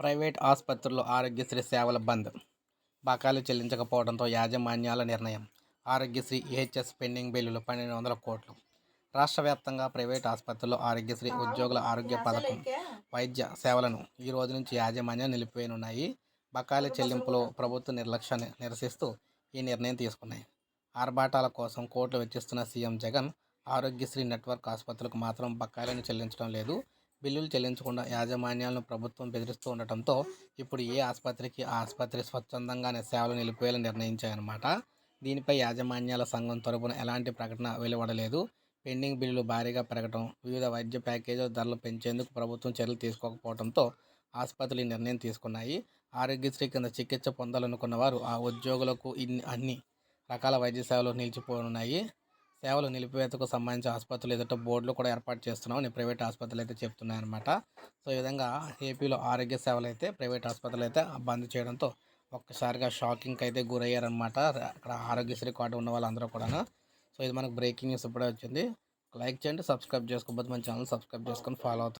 Private ఆసుపత్రుల్లో ఆరోగ్యశ్రీ సేవల బంద్. బకాయిలు చెల్లించకపోవడంతో యాజమాన్యాల నిర్ణయం. ఆరోగ్యశ్రీ ఏహెచ్ఎస్ పెండింగ్ బిల్లులు పన్నెండు వందల కోట్లు. రాష్ట్ర వ్యాప్తంగా ప్రైవేట్ ఆసుపత్రుల్లో ఆరోగ్యశ్రీ ఉద్యోగుల ఆరోగ్య పథకం వైద్య సేవలను ఈ రోజు నుంచి యాజమాన్యం నిలిపివేయనున్నాయి. బకాయిల చెల్లింపులో ప్రభుత్వ నిర్లక్ష్యాన్ని నిరసిస్తూ ఈ నిర్ణయం తీసుకున్నాయి. ఆర్భాటాల కోసం కోట్లు వెచ్చిస్తున్న సీఎం జగన్ ఆరోగ్యశ్రీ నెట్వర్క్ ఆసుపత్రులకు మాత్రం బకాయిలను చెల్లించడం లేదు. బిల్లులు చెల్లించకుండా యాజమాన్యాలను ప్రభుత్వం బెదిరిస్తూ ఉండటంతో ఇప్పుడు ఏ ఆసుపత్రికి ఆ ఆసుపత్రి స్వచ్ఛందంగానే సేవలు నిలిపేయాలని నిర్ణయించాయన్నమాట. దీనిపై యాజమాన్యాల సంఘం తరపున ఎలాంటి ప్రకటన వెలువడలేదు. పెండింగ్ బిల్లులు భారీగా పెరగడం వివిధ వైద్య ప్యాకేజీల ధరలు పెంచేందుకు ప్రభుత్వం చర్యలు తీసుకోకపోవడంతో ఆసుపత్రులు ఈ నిర్ణయం తీసుకున్నాయి. ఆరోగ్యశ్రీ కింద చికిత్స పొందాలనుకున్న వారు ఆ ఉద్యోగులకు ఇన్ని అన్ని రకాల వైద్య సేవలు నిలిచిపోనున్నాయి. సేవలు నిలిపివేతకు సంబంధించి ఆసుపత్రులు ఎదుట బోర్డులు కూడా ఏర్పాటు చేస్తున్నామని ప్రైవేట్ ఆసుపత్రులు అయితే చెప్తున్నాయన్నమాట. సో ఈ విధంగా ఏపీలో ఆరోగ్య సేవలు అయితే ప్రైవేట్ ఆసుపత్రులు అయితే బంద్ చేయడంతో ఒక్కసారిగా షాకింగ్కి అయితే గురయ్యారనమాట అక్కడ ఆరోగ్యశ్రీ కార్డు ఉన్న వాళ్ళందరూ కూడా సో ఇది మనకు బ్రేకింగ్ న్యూస్ ఇప్పుడే వచ్చింది. లైక్ చేయండి సబ్స్క్రైబ్ చేసుకోకపోతే మన ఛానల్ సబ్స్క్రైబ్ చేసుకొని ఫాలో అవుతాం